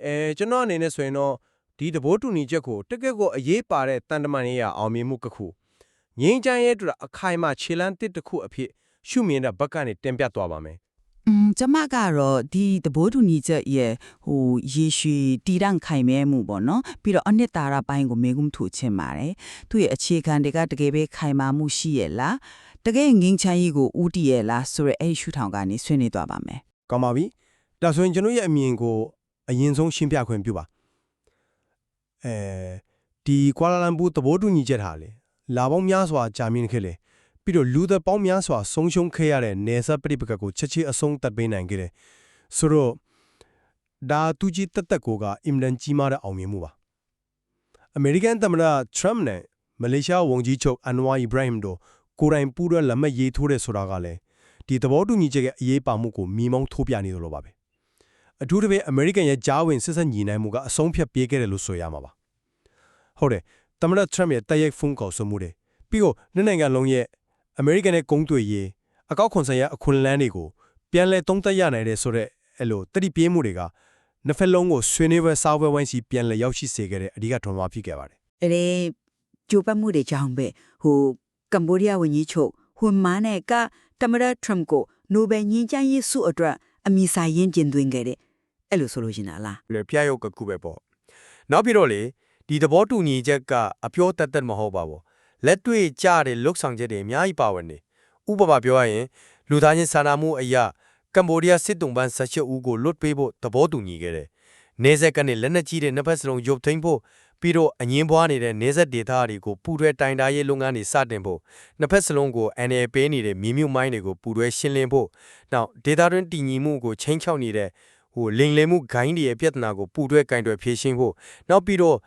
အဲကျွန်တော်အနေနဲ့ဆိုရင်တော့ဒီသဘောတူညီချက်ကိုတကယ့်ကိုအရေးပါတဲ့တန်တမန်ရေးရအောင်မြင်မှုတစ်ခုငင်းချမ်းရဲ့အတွက်အခိုင်အမာခြေလန်းတစ်တစ်ခုအဖြစ်ရှုမြင်တဲ့ဘက်ကနေတင်ပြသွားပါမယ်อืมကျမကတော့ဒီသဘောတူညီချက်ရဲ့ဟိုရေရှည်တည်တံ့ခိုင်မဲမှုပေါ့နော်ပြီးတော့အနှစ်သာရပိုင်းကိုမေးခွန်းထုတ်ချင်ပါတယ်သူ့ရဲ့အခြေခံတွေကတကယ်ပဲခိုင်မာမှုရှိရဲ့လားတကယ်ငင်းချမ်းရေးကိုဥတည်ရဲ့လားဆိုရဲအဲ့ဒီရှုထောင်ကနေဆွေးနွေးသွားပါမယ်ကောင်းပါပြီဒါဆိုရင်ကျွန်တော်ရဲ့အမြင်ကို အရင်ဆုံးရှင်းပြခွင့်ပြုပါအဲဒီကွာလာလမ်ပူသဘောတူညီချက်ဟာလေလာပေါင်းများစွာကြာမြင့်ခဲ့လေပြီးတော့လူသက်ပေါင်းများစွာဆုံးရှုံးခဲ့ရတဲ့နေဆက်ပရိပကကိုချက်ချင်းအဆုံးသတ်ပေးနိုင်ခဲ့တယ်ဆိုတော့ဒါသူကြီးတက်တက်ကိုကအင်မတန်ကြီးမားတဲ့အောင်မြင်မှုပါအမေရိကန်သမ္မတထရမ့်နဲ့မလေးရှားဝန်ကြီးချုပ်အန်ဝါအီဘရာဟင်တို့ကိုယ်တိုင်ပူးတွဲလက်မှတ်ရေးထိုးတဲ့ဆိုတာကလည်းဒီသဘောတူညီချက်ရဲ့အရေးပါမှုကိုမိမောင်းထိုးပြနေတယ်လို့ပါပဲ အထူးသဖြင့်အမေရိကန်ရဲ့ဂျားဝင်စစ်ဆက်ညီနိုင်မှုကအဆုံးဖြတ်ပေးခဲ့တယ်လို့ဆိုရမှာပါဟုတ်တယ်သမ္မတထရမ့်ရဲ့တိုက်ရိုက်ဖုန်းကောက်ဆိုမှုတွေပြီးတော့နှစ်နိုင်ငံလုံးရဲ့အမေရိကန်ရဲ့ဂုံးတွေရေးအကောက်ခွန်ဆိုင်ရာအခွန်လန်းတွေကိုပြန်လဲသုံးသက်ရနိုင်တယ်ဆိုတော့အဲ့လိုတတိပြေးမှုတွေကနှစ်ဖက်လုံးကိုဆွေးနွေးပွဲစားပွဲဝိုင်းစီပြန်လဲရောက်ရှိစေခဲ့တဲ့အဓိကထွန်မှာဖြစ်ခဲ့ပါတယ်အဲ့ဒီကြိုးပတ်မှုတွေကြောင့်ပဲဟိုကမ္ဘောဒီးယားဝန်ကြီးချုပ်ဟွန်မာနဲ့ကတမရထရမ်ကိုနိုဘယ်ငင်းချမ်းရေးဆုအတွက်အမိဆိုင်ရင်ကျင်းသွင်းခဲ့တဲ့ အဲ့လိုဆိုလို့ရှင်လားလေပြရုပ်ကခုပဲပေါ့နောက်ပြီးတော့လေဒီသဘောတူညီချက်ကအပြောတတ်တတ်မဟုတ်ပါဘူးလက်တွေ့ကြတဲ့လုတ်ဆောင်ချက်တွေအများကြီးပါဝင်နေဥပမာပြောရရင်လူသားချင်းစာနာမှုအရာကမ္ဘောဒီးယားစစ်တုံးပန်း18ဦးကိုလွတ်ပေးဖို့သဘောတူညီခဲ့တယ်နေဆက်ကနေလက်နက်ကြီးတဲ့နှစ်ဖက်စလုံးရုပ်သိမ်းဖို့ပြီးတော့အငင်းပွားနေတဲ့နေဆက်ဒေသတွေကိုပူတွဲတိုင်တာရေးလုပ်ငန်းတွေစတင်ဖို့နှစ်ဖက်စလုံးကို NL ပေးနေတဲ့မြေမြုပ်မိုင်းတွေကိုပူတွဲရှင်းလင်းဖို့နောက်ဒေသတွင်းတည်ငြိမ်မှုကိုချင်းချောက်နေတဲ့ ဟိုလိန်လည်မှုဂိုင်းတွေရဲ့ပြဿနာကိုပူတွဲကင်တွယ်ဖြေရှင်းဖို့နောက်ပြီးတော့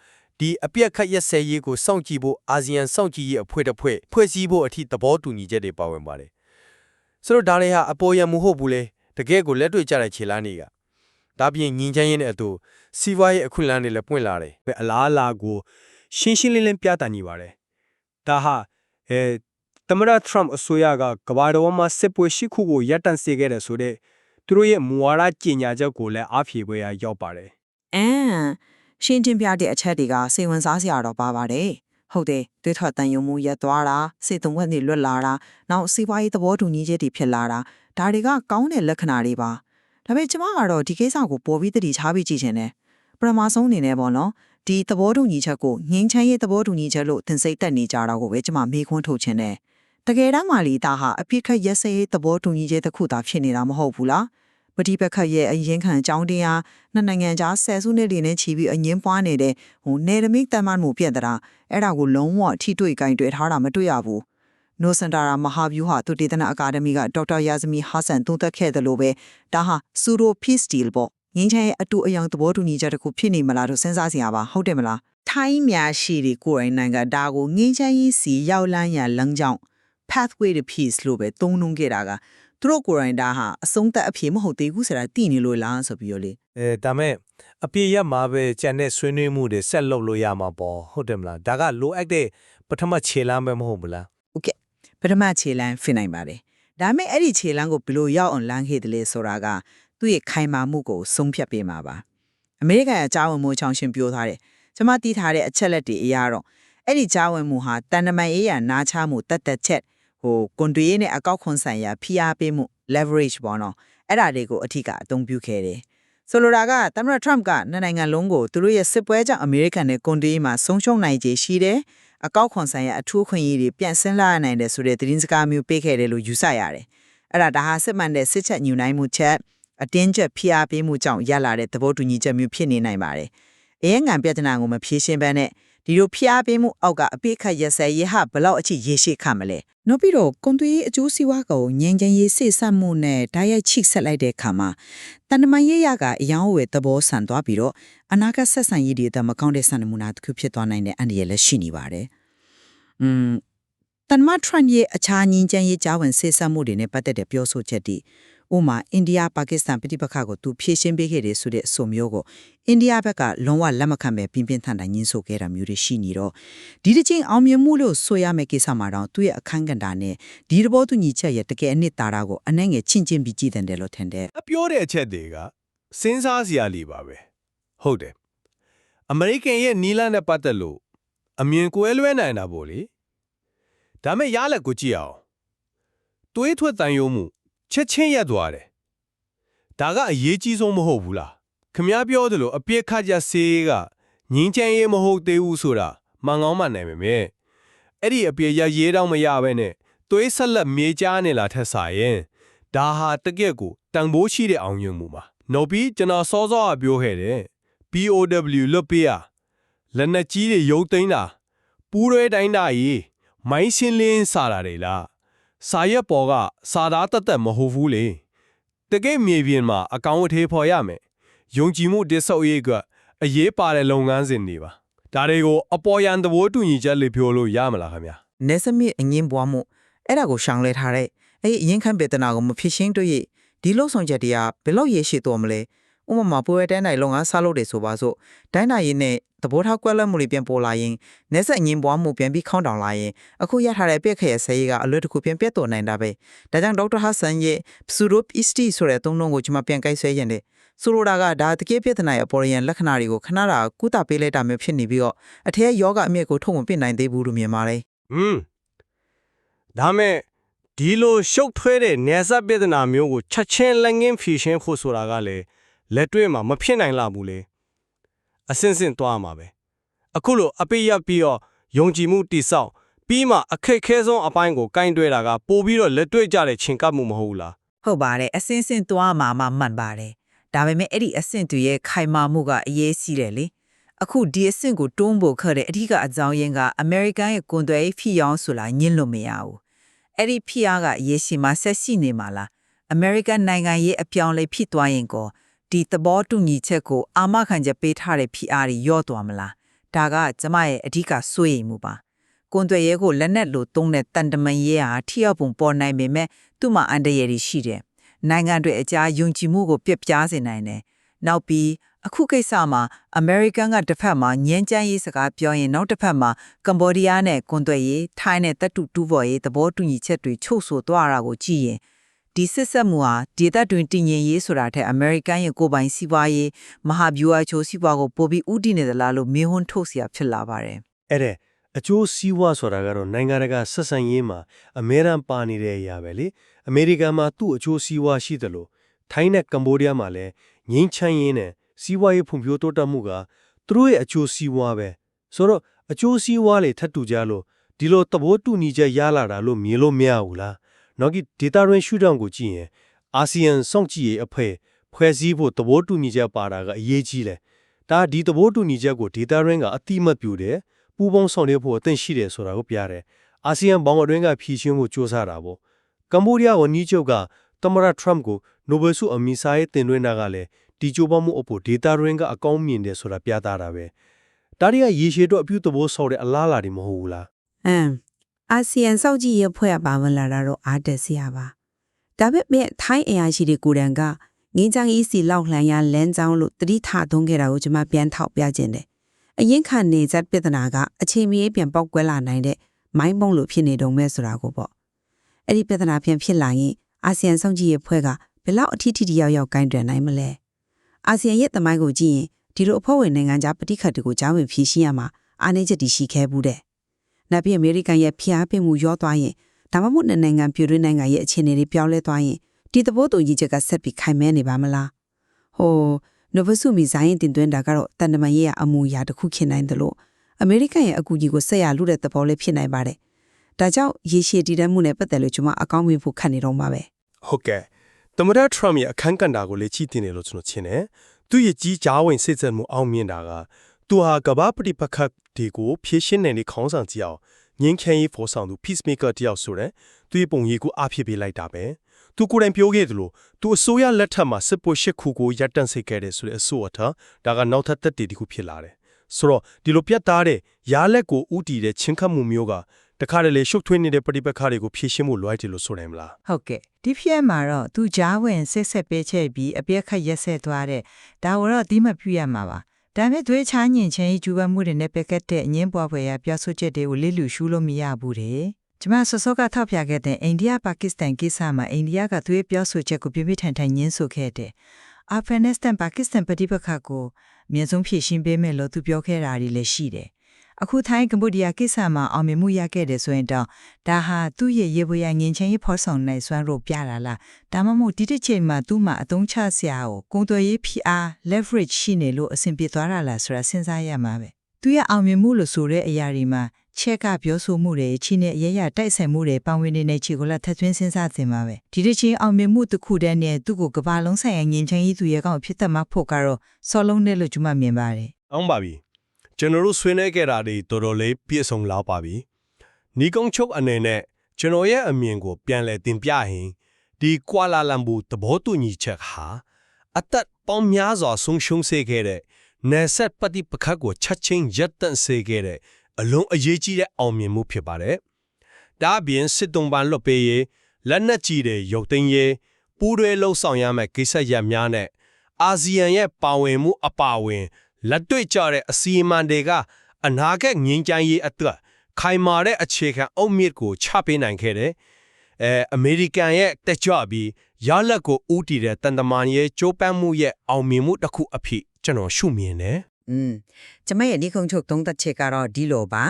ဒီအပြက်ခတ်ရက်စဲရေးကိုစောင့်ကြည့်ဖို့အာဆီယံစောင့်ကြည့်ရေးအဖွဲ့တစ်ဖွဲ့ဖွဲ့စည်းဖို့အထိသဘောတူညီချက်တွေပါဝင်ပါတယ်ဆိုတော့ဒါတွေဟာအပေါ်ယံမှုဟုတ်ဘူးလေတကယ်ကိုလက်တွေ့ကျတဲ့ခြေလမ်းတွေကဒါပြင်ညီချမ်းရေးနဲ့အတူစီးပွားရေးအခွင့်အလမ်းတွေလည်းပွင့်လာတယ်ပဲအလားအလာကိုရှင်းရှင်းလင်းလင်းပြသနေပါတယ်ဒါဟာအဲသမရထရမ်အစိုးရကကမ္ဘာတော်မှာစစ်ပွဲရှိခုကိုရပ်တန့်စေခဲ့တယ်ဆိုတဲ့ သူတို့ရဲ့မူဝါဒကြေညာချက်ကိုလည်းအားဖြည့်ပွဲရရောက်ပါတယ်အမ်ရှင်းချင်းပြတဲ့အချက်တွေကစိတ်ဝင်စားစရာတော့ပါပါတယ်ဟုတ်တယ်တွေးထွက်တန်ယုံမှုရက်သွားတာစိတ်သုံးဝက်တွေလွတ်လာတာနောက်စီးပွားရေးသဘောတူညီချက်တွေဖြစ်လာတာဒါတွေကကောင်းတဲ့လက္ခဏာတွေပါဒါပေမဲ့ကျမကတော့ဒီကိစ္စကိုပေါ်ပြီးတတိချပြီးကြည့်ချင်တယ်ပထမဆုံးအနေနဲ့ပေါ့နော်ဒီသဘောတူညီချက်ကိုငင်းချမ်းရေးသဘောတူညီချက်လို့သင်စိတ်တက်နေကြတာကိုပဲကျမမေးခွန်းထုတ်ချင်တယ် တကယ်တမ်းမှလီဒါဟာအပြစ်ခတ်ရက်စဲရေးသဘောတူညီချက်တစ်ခုသာဖြစ်နေတာမဟုတ်ဘူးလားပဋိပက္ခရဲ့အရင်ခံအကြောင်းတရားနှစ်နိုင်ငံကြားဆယ်စုနှစ်တွေနဲ့ချီပြီးအငင်းပွားနေတဲ့ဟိုနေရမိတ်တမန်မှုပြက်တာအဲ့ဒါကိုလုံးဝထိတွေ့ကင်တွေ့ထားတာမတွေ့ရဘူးနိုစန်တာရာမဟာဗျူဟာသူတေသနာအကာဒမီကဒေါက်တာယာဇမီဟာဆန်သုံးသပ်ခဲ့တယ်လို့ပဲဒါဟာဆူရိုဖီစတီလ်ပေါ့ငင်းချဲရဲ့အတူအယောင်သဘောတူညီချက်တစ်ခုဖြစ်နေမလားလို့စဉ်းစားစရာပါဟုတ်တယ်မလားထိုင်းများရှိတွေကိုယ်တိုင်နိုင်ငံဒါကိုငင်းချဲရေးစီရောက်လန်းရလမ်းကြောင်း pathway to peace လို့ပဲသုံးနှုန်းခဲ့တာကသူတို့ကိုယ်တိုင်ဒါဟာအဆုံးသက်အဖြစ်မဟုတ်သေးဘူးဆိုတာသိနေလို့လားဆိုပြီးတော့လေအဲဒါမဲ့အပြည့်ရမှာပဲကြံတဲ့ဆွေးနွေးမှုတွေဆက်လုပ်လို့ရမှာပေါ့ဟုတ်တယ်မလားဒါကလိုအပ်တဲ့ပထမခြေလမ်းပဲမဟုတ်ဘူးလားပထမခြေလမ်းဖြစ်နိုင်ပါတယ်ဒါပေမဲ့အဲ့ဒီခြေလမ်းကိုဘယ်လိုရောက်အောင်လမ်းခဲ့တယ်လဲဆိုတာကသူ့ရဲ့ခိုင်မာမှုကိုဆုံးဖြတ်ပေးမှာပါအမေရိကန်အကြောင်းဝင်မှုချောင်းရှင်ပြောထားတယ်ကျွန်မတီးထားတဲ့အချက်လက်တွေအရာတော့အဲ့ဒီကြားဝင်မှုဟာတန်တမန်ရေးရနာချမှုတတ်တက်ချက် ဟိုကွန်တွေရေးနဲ့အကောက်ခွန်ဆိုင်ရာဖိအားပေးမှု leverage ပေါ့နော်အဲ့ဒါတွေကိုအထူးကအသုံးပြုခဲ့တယ်ဆိုလိုတာကသမ္မတ Trump ကနှစ်နိုင်ငံလုံးကိုသူတို့ရဲ့စစ်ပွဲကြောင့်အမေရိကန်နဲ့ကွန်တွေရေးမှာဆုံးရှုံးနိုင်ခြေရှိတယ်အကောက်ခွန်ဆိုင်ရာအထူးခွင့်ရေးတွေပြန်ဆင်းလာနိုင်တယ်ဆိုတဲ့သတင်းစကားမျိုးပေးခဲ့တယ်လို့ယူဆရတယ်အဲ့ဒါဒါဟာစစ်မှန်တဲ့စစ်ချက်ညှိနှိုင်းမှုချက်အတင်းကျပ်ဖိအားပေးမှုကြောင့်ရလာတဲ့သဘောတူညီချက်မျိုးဖြစ်နေနိုင်ပါတယ်အရင်ငံပြဿနာကိုမဖြေရှင်းဘဲနဲ့ ဒီလိုဖိအားပေးမှုအောက်ကအပိတ်ခတ်ရက်စဲရေးဟာဘယ်လောက်အထိရေရှည်ခတ်မလဲနောက်ပြီးတော့ကွန်သွေးအကျိုးစီးပွားကိုငြိမ်းချမ်းရေးစိတ်ဆက်မှုနဲ့ဓာတ်ရိုက်ချိတ်ဆက်လိုက်တဲ့အခါမှာတန်တမန်ရေးရကအယောင်းဝယ်သဘောဆန်သွားပြီးတော့အနာဂတ်ဆက်ဆံရေးတွေတမကောင်းတဲ့ဆန်နမူနာတစ်ခုဖြစ်သွားနိုင်တဲ့အန္တရာယ်လည်းရှိနေပါတယ်။อืมတန်မထရန်ရဲ့အခြားငင်းချမ်းရေးကြားဝင်ဆေးဆက်မှုတွေနဲ့ပတ်သက်တဲ့ပြောဆိုချက်တွေ ဥမာအိန္ဒိယပါကစ္စတန်ပြည်ပခါကိုသူဖြည့်ရှင်းပေးခဲ့တယ်ဆိုတဲ့အဆိုမျိုးကိုအိန္ဒိယဘက်ကလုံးဝလက်မခံပဲပြင်းပြင်းထန်ထန်ညှင်းဆိုခဲ့တာမျိုးတွေရှိနေတော့ဒီတစ်ချိန်အောင်မြင်မှုလို့ဆိုရမယ့်ကိစ္စမှာတော့သူ့ရဲ့အခန်းကဏ္ဍနဲ့ဒီတဘောသူညီချက်ရဲ့တကယ်အနှစ်သာရကိုအနှဲငယ်ချင့်ချင်းပြီးကြည်တယ်လို့ထင်တယ်အပြောတဲ့အချက်တွေကစဉ်းစားစရာလေးပါပဲဟုတ်တယ်အမေရိကန်ရဲ့နီလန်နဲ့ပတ်သက်လို့အမြင်ကွဲလွဲနိုင်တာပေါ့လေဒါမဲ့ရလက်ကိုကြည့်အောင်တွေးထွက်တန်ယုံမှု ချက်ချင်းရက်သွားတယ်ဒါကအရေးကြီးဆုံးမဟုတ်ဘူးလားခမ ्या ပြောသလိုအပြစ်ခတ်ရစေးကငင်းချမ်းရေးမဟုတ်သေးဘူးဆိုတာမှန်ကောင်းမှနိုင်ပေမဲ့အဲ့ဒီအပြစ်ရရေးတော့မရပဲနဲ့တွေးဆက်လက်မြေးချနေလာထက်စာရင်ဒါဟာတကယ့်ကိုတန်ဖိုးရှိတဲ့အောင်မြင်မှုပါနောက်ပြီးကျွန်တော်စောစောကပြောခဲ့တယ် POW လွတ်ပေးရလက်နက်ကြီးတွေရုပ်သိမ်းတာပူးရဲတိုင်းတာကြီးမိုင်းရှင်းလင်းစားတာတွေလား စာရက်ပေါ်ကစာသားတက်တက်မဟုတ်ဘူးလေတကယ့်မြေပြင်မှာအကောင့်အထေးဖော်ရမယ်ယုံကြည်မှုတည်ဆောက်ရေးကအရေးပါတဲ့လုပ်ငန်းစဉ်တွေပါဒါတွေကိုအပေါ်ယံသဘောတူညီချက်လေးပြောလို့ရမလားခင်ဗျာနေစမီအငင်းပွားမှုအဲ့ဒါကိုရှောင်လဲထားတဲ့အဲ့ဒီအရင်ခံပေတနာကိုမဖြစ်ရှင်းတွေ့ရဒီလုံဆောင်ချက်တွေကဘယ်လောက်ရရှိတော်မလဲဥပမာပွဲတိုင်းတိုင်းလုံငန်းစားလို့တယ်ဆိုပါစို့တိုင်းတိုင်းရင်နဲ့ သဘောထားကွက်လက်မှုတွေပြန်ပေါ်လာရင်နေဆက်အငင်းပွားမှုပြန်ပြီးခေါင်းတောင်လာရင်အခုရထားတဲ့ပြက်ခရဲ့ဆဲရီကအလွတ်တခုပြန်ပြတ်တော်နိုင်တာပဲဒါကြောင့်ဒေါက်တာဟာဆန်ရဲ့ pseudopisty ဆိုတဲ့သုံးလုံးကိုကျွန်မပြန်ကိုက်ဆွဲရင်တယ်ဆိုလိုတာကဒါတကယ်ပြဿနာရဲ့ပေါ်ရန်လက္ခဏာတွေကိုခဏတာကုသပေးလိုက်တာမျိုးဖြစ်နေပြီးတော့အထက်ယောဂအမြင့်ကိုထုတ်ဝင်ပြနိုင်သေးဘူးလို့မြင်ပါတယ်ဟွန်းဒါမဲ့ဒီလိုရှုပ်ထွေးတဲ့နေဆက်ပြဿနာမျိုးကိုချက်ချင်းလက်ငင်းဖြေရှင်းဖို့ဆိုတာကလည်းလက်တွေ့မှာမဖြစ်နိုင်လာဘူးလေ အစင်စင်သွားမှာပဲအခုလိုအပိယပ်ပြီးတော့ယုံကြည်မှုတိဆောက်ပြီးမှအခက်ခဲဆုံးအပိုင်းကိုကင်တွဲတာကပို့ပြီးတော့လက်တွေ့ကြတဲ့ချင်းကပ်မှုမဟုတ်ဘူးလားဟုတ်ပါတယ်အစင်းစင်းသွားမှာမှမှန်ပါတယ်ဒါပေမဲ့အဲ့ဒီအဆင့်တွေရဲ့ခိုင်မာမှုကအရေးကြီးတယ်လေအခုဒီအဆင့်ကိုတွန်းဖို့ခက်တဲ့အဓိကအကြောင်းရင်းကအမေရိကန်ရဲ့ကွန်သွယ်ရေးဖိအောင်ဆိုတာညှင်းလို့မရဘူးအဲ့ဒီဖိအားကအရေးရှိမှဆက်ရှိနေမှာလားအမေရိကန်နိုင်ငံရေးအပြောင်းလဲဖြစ်သွားရင်ကော ဒီသဘောတူညီချက်ကိုအာမခံချက်ပေးထားတဲ့ဖိအားတွေရော့သွားမလားဒါကကျမရဲ့အဓိကစိုးရိမ်မှုပါကွန်သွယ်ရေးကိုလက်နက်လိုသုံးတဲ့တန်တမန်ရေးဟာထိရောက်ပုံပေါ်နိုင်ပေမဲ့သူ့မှာအန္တရာယ်တွေရှိတယ်နိုင်ငံတွေအကြားယုံကြည်မှုကိုပြက်ပြားစေနိုင်တယ်။နောက်ပြီးအခုကိစ္စမှာ American ကတစ်ဖက်မှာညှဉ်းချမ်းရေးစကားပြောရင်နောက်တစ်ဖက်မှာကမ္ဘောဒီးယားနဲ့ကွန်သွယ်ရေးထိုင်းနဲ့တပ်တူတူဘော်ရေးသဘောတူညီချက်တွေချုပ်ဆိုသွားတာကိုကြည့်ရင် ဒီစစ်ဆက်မှုဟာဒေသတွင်တည်ငြိမ်ရေးဆိုတာထက် American ရဲ့ကိုယ်ပိုင်စီးပွားရေးမဟာဗျူဟာချိုးစီးပွားကိုပိုပြီးဥတည်နေသလားလို့မေးခွန်းထုတ်เสียဖြစ်လာပါတယ် အဲ့တဲ့အကျိုးစီးပွားဆိုတာကတော့နိုင်ငံတကာဆက်ဆံရေးမှာအမေရိကန်ပါနေတဲ့အရာပဲလေအမေရိကန်မှာသူ့အကျိုးစီးပွားရှိတယ်လို့ထိုင်းနဲ့ကမ္ဘောဒီးယားမှာလည်းငင်းချမ်းရင်းနဲ့စီးပွားရေးဖွံ့ဖြိုးတိုးတက်မှုကသူတို့ရဲ့အကျိုးစီးပွားပဲဆိုတော့အကျိုးစီးပွားတွေထပ်တူကြလို့ဒီလိုသဘောတူညီချက်ရလာတာလို့မြင်လို့မရဘူးလား နောက်ကြီးဒေတာရင်းရှုထောင့်ကိုကြည့်ရင်အာဆီယံစောင့်ကြည့်ရေးအဖွဲ့ဖွဲ့စည်းဖို့သဘောတူညီချက်ပါတာကအရေးကြီးတယ်ဒါဒီသဘောတူညီချက်ကိုဒေတာရင်းကအတိမတ်ပြုတယ်ပူးပေါင်းဆောင်ရွက်ဖို့အသင့်ရှိတယ်ဆိုတာကိုပြတယ်။အာဆီယံဘောင်အတွင်းကဖြည့်ရှင်ဖို့ကြိုးစားတာပေါ့။ကမ္ဘောဒီးယားဝန်ကြီးချုပ်ကသမ္မတထရမ့်ကိုနိုဘယ်ဆုအမီစာရေးတင်သွင်းတာကလည်းဒီကြိုးပမ်းမှုအဖို့ဒေတာရင်းကအကောင်းမြင်တယ်ဆိုတာပြသတာပဲ။ဒါတွေကရေရှည်တော့အပြုသဘောဆောက်တဲ့အလားအလာတွေမဟုတ်ဘူးလားအမ် အာဆီယံစောက်ကြည့်ရဖွဲ့ပါဝင်လာတာတော့အားတက်စရာပါဒါပေမဲ့ထိုင်းအရာရှိတွေကိုယ်တိုင်ကငင်းချောင်းအီးစီလောက်လှန်ရလမ်းကြောင်းလို့တတိထသုံးခဲ့တာကိုကျွန်မပြန်ထောက်ပြခြင်းတယ်အရင်ခနေဇက်ပြဿနာကအချိန်မီပြန်ပေါက်ကွဲလာနိုင်တဲ့မိုင်းပုံလို့ဖြစ်နေတုံမဲ့ဆိုတာကိုပေါ့အဲ့ဒီပြဿနာပြန်ဖြစ်လာရင်အာဆီယံစောင့်ကြည့်ရေးဖွဲ့ကဘယ်လောက်အထီးထီတယောက်ယောက်ကိုင်းတွယ်နိုင်မလဲအာဆီယံရဲ့တမိုင်းကိုကြည့်ရင်ဒီလိုအဖွဲ့ဝင်နိုင်ငံခြားပဋိခတ်တွေကိုကြားဝင်ဖြေရှင်းရမှာအားနည်းချက်တရှိခဲ့ဘူးတဲ့။ နောက်ပြီးအမေရိကန်ရဲ့ဖျားပင်မှုရောသွားရင်ဒါမှမဟုတ်နှစ်နိုင်ငံပြည်တွင်းနိုင်ငံရဲ့အခြေအနေတွေပြောင်းလဲသွားရင်ဒီသဘောတူညီချက်ကဆက်ပြီးခိုင်မဲနေပါမလား။ဟိုနိုဗဆုမီဇိုင်းတင်သွင်းတာကတော့တန်တမန်ရေးရအမှုရာတစ်ခုဖြစ်နိုင်တယ်လို့အမေရိကန်ရဲ့အကူအညီကိုဆက်ရလူတဲ့သဘောလေးဖြစ်နိုင်ပါတယ်။ဒါကြောင့်ရေရှည်တည်တတ်မှုနဲ့ပတ်သက်လို့ကျွန်မအကောင်းမြင်ဖို့ခက်နေတော့မှာပဲ။ဟုတ်ကဲ့သမ္မတထရမ့်ရဲ့အခန်းကဏ္ဍကိုလေ့ကြည့်တင်တယ်လို့ကျွန်တော်ထင်တယ်သူ့ရဲ့ကြီးကြားဝင်စစ်ဆက်မှုအောင်မြင်တာကသူဟာကမ္ဘာပဋိပက္ခ တွေကိုဖြည့်ရှင်းနိုင်တဲ့ခေါင်းဆောင်ကြီးအောင်ငင်းချမ်းရေးဖော်ဆောင်သူ peacemaker တယောက်ဆိုတဲ့သူ့ရဲ့ပုံရိပ်ကိုအားဖြစ်ပေးလိုက်တာပဲသူကိုယ်တိုင်ပြောခဲ့သလိုသူအစိုးရလက်ထက်မှာစစ်ပွဲရှစ်ခုကိုရပ်တန့်စေခဲ့တယ်ဆိုတဲ့အဆိုအထဒါကနောက်ထပ်သက်တည်တစ်ခုဖြစ်လာတယ်ဆိုတော့ဒီလိုပြတ်သားတဲ့ရားလက်ကိုဥတီတဲ့ချင်းခတ်မှုမျိုးကတခါတလေရှုပ်ထွေးနေတဲ့ပဋိပက္ခတွေကိုဖြည့်ရှင်းမှုလွိုက်တယ်လို့ဆိုနိုင်မလားဟုတ်ကဲ့ဒီဖြစ်ရမှာတော့သူကြားဝင်ဆက်ဆက်ပေးချက်ပြီးအပြက်ခတ်ရက်ဆက်သွားတဲ့ဒါဝတော့ဒီမပြရမှာပါ ဒါပေမဲ့သွေးချားညင်ချင်းဂျူပမှုတွေနဲ့ပက်ကတ်တဲ့အငင်းပွားဖွယ်ရပြောဆိုချက်တွေကိုလစ်လူရှုလို့မရဘူးတဲ့ကျမဆော့ဆော့ကထောက်ပြခဲ့တဲ့အိန္ဒိယပါကစ္စတန်ကိစ္စမှာအိန္ဒိယကသွေးပြောဆိုချက်ကိုပြပြထန်ထန်ညင်းဆိုခဲ့တဲ့အာဖဂန်နစ္စတန်ပါကစ္စတန်ပဋိပက္ခကိုအမြင့်ဆုံးဖြည့်ရှင်းပေးမယ်လို့သူပြောခဲ့တာတွေလည်းရှိတယ် အခုထိုင်းကမ္ဘောဒီးယားကိစ္စမှာအောင်မြင်မှုရခဲ့တယ်ဆိုရင်တော့ဒါဟာသူ့ရဲ့ရေပွေရငင်ချင်းရေးဖော်ဆောင်နိုင်စွမ်းလို့ပြတာလားဒါမှမဟုတ်ဒီတစ်ချိန်မှာသူ့မှာအသုံးချစရာကိုကုန်သွယ်ရေးဖိအား leverage ရှိနေလို့အဆင်ပြေသွားတာလားဆိုတာစဉ်းစားရမှာပဲသူရဲ့အောင်မြင်မှုလို့ဆိုတဲ့အရာတွေမှာချက်ကပြောဆိုမှုတွေချင်းနဲ့အရရတိုက်ဆိုင်မှုတွေပန်ဝင်နေတဲ့ခြေကိုလာထပ်သွင်းစဉ်းစားသင်ပါပဲဒီတစ်ချိန်အောင်မြင်မှုတစ်ခုတည်းနဲ့သူ့ကိုကဘာလုံးဆိုင်ရာငင်ချင်းရေးသူရဲ့ကောင်ဖြစ်သက်မှဖို့ကတော့စောလုံးနဲ့လို့ကျွန်မမြင်ပါတယ်အောင်ပါပြီ ကျွန်တော်တို့ဆွေးနွေးခဲ့တာတွေတော်တော်လေးပြည့်စုံလာပါပြီနီကုန်းချုပ်အနေနဲ့ကျွန်တော်ရဲ့အမြင်ကို ပြန်လည်တင်ပြရင်ဒီကွာလာလမ်ပူသဘောတူညီချက်ဟာအသက်ပေါင်းများစွာဆုံးရှုံးစေခဲ့တဲ့နယ်ဆက်ပฏิပက္ခကိုချက်ချင်းရပ်တန့်စေခဲ့တဲ့အလုံးအရေးကြီးတဲ့အောင်မြင်မှုဖြစ်ပါတယ်ဒါအပြင်စစ်တုံးပန်လွတ်ပေးရေးလက်နက်ကြီးတွေရုပ်သိမ်းရေးပူးတွဲလှုပ်ဆောင်ရမယ့်ကိစ္စရပ်များနဲ့အာဆီယံရဲ့ပါဝင်မှုအပါအဝင် လက်တွေ့ကျတဲ့အစီအမံတွေကအနာဂတ်ငြိမ်းချမ်းရေးအတွက်ခိုင်မာတဲ့အခြေခံအုတ်မြစ်ကိုချပေးနိုင်ခဲ့တယ်။အဲအမေရိကန်ရဲ့တက်ကြွပြီးရလက်ကိုဥတီတဲ့တန်တမန်ရဲ့ကြိုးပမ်းမှုရဲ့အောင်မြင်မှုတစ်ခုအဖြစ်ကျွန်တော်ရှုမြင်တယ်อืมကျမရဲ့ဒီခုံချုပ်သုံးသက်ချက်ကတော့ဒီလိုပါ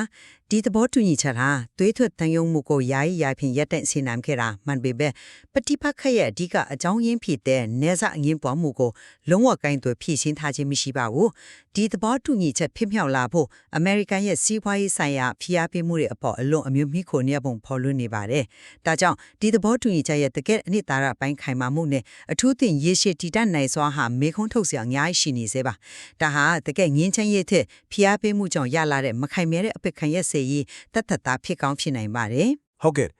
ဒီသဘောတူညီချက်ဟာသွေးထွက်တန်ယုံမှုကိုယာယီယာဖြင့်ရပ်တန့်စေနိုင်ခဲ့တာမှန်ပေပဲပฏิပတ်ခတ်ရဲ့အဓိကအကြောင်းရင်းဖြစ်တဲ့နေဆအငင်းပွားမှုကိုလုံးဝကိုင်းသွေးဖြည့်ရှင်းထားခြင်းမရှိပါဘူးဒီသဘောတူညီချက်ဖြစ်မြောက်လာဖို့အမေရိကန်ရဲ့စီးပွားရေးဆိုင်ရာဖိအားပေးမှုတွေအပေါ်အလွန်အမျိုးမိခိုနေပုံဖော်လွှင့်နေပါတယ်ဒါကြောင့်ဒီသဘောတူညီချက်ရဲ့တကယ်အနှစ်သာရပိုင်းခိုင်မာမှုနဲ့အထူးသဖြင့်ရေရှည်တည်တတ်နိုင်စွာဟာမေခုံးထုတ်စရာအများကြီးရှိနေသေးပါဒါဟာတကယ်ငင်းချမ်းရေးထက်ဖိအားပေးမှုကြောင့်ရလာတဲ့မခိုင်မြဲတဲ့အပစ်ခံရက်စေရေးတတ်သက်သားဖြစ်ကောင်းဖြစ်နိုင်ပါတယ်ဟုတ်ကဲ့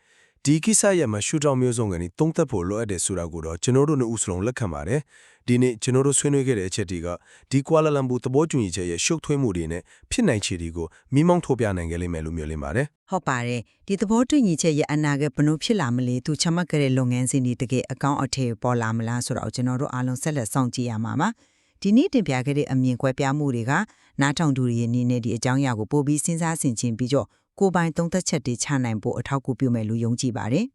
ဒီကိစ္စရဲ့မှာရှူတောင်းမျိုးစုံကနေသုံးသက်ဖို့လိုအပ်တယ်ဆိုတာကိုတော့ကျွန်တော်တို့နှစ်ဦးစလုံးလက်ခံပါတယ်ဒီနေ့ကျွန်တော်တို့ဆွေးနွေးခဲ့တဲ့အချက်တွေကဒီကွာလာလမ်ပူသဘောတူညီချက်ရဲ့ရှုပ်ထွေးမှုတွေနဲ့ဖြစ်နိုင်ခြေတွေကိုမိမောင်းထုတ်ပြနိုင်ကြလိမ့်မယ်လို့မျှော်လင့်ပါတယ်ဟုတ်ပါတယ်ဒီသဘောတူညီချက်ရဲ့အနာဂတ်ဘယ်လို့ဖြစ်လာမလဲသူချမှတ်ခဲ့တဲ့လုပ်ငန်းစဉ်တွေတကယ်အကောင့်အထည်ပေါ်လာမလားဆိုတော့ကျွန်တော်တို့အားလုံးဆက်လက်စောင့်ကြည့်ရမှာပါ ဒီနေ့တင်ပြခဲ့တဲ့အမြင်ကွဲပြားမှုတွေကနားထောင်သူတွေရဲ့အနေနဲ့ဒီအကြောင်းအရာကိုပို့ပြီးစဉ်းစားဆင်ခြင်ပြီးတော့ကိုယ်ပိုင်သုံးသက်ချက်တွေချနိုင်ဖို့အထောက်အကူပြုမယ်လို့ယုံကြည်ပါတယ်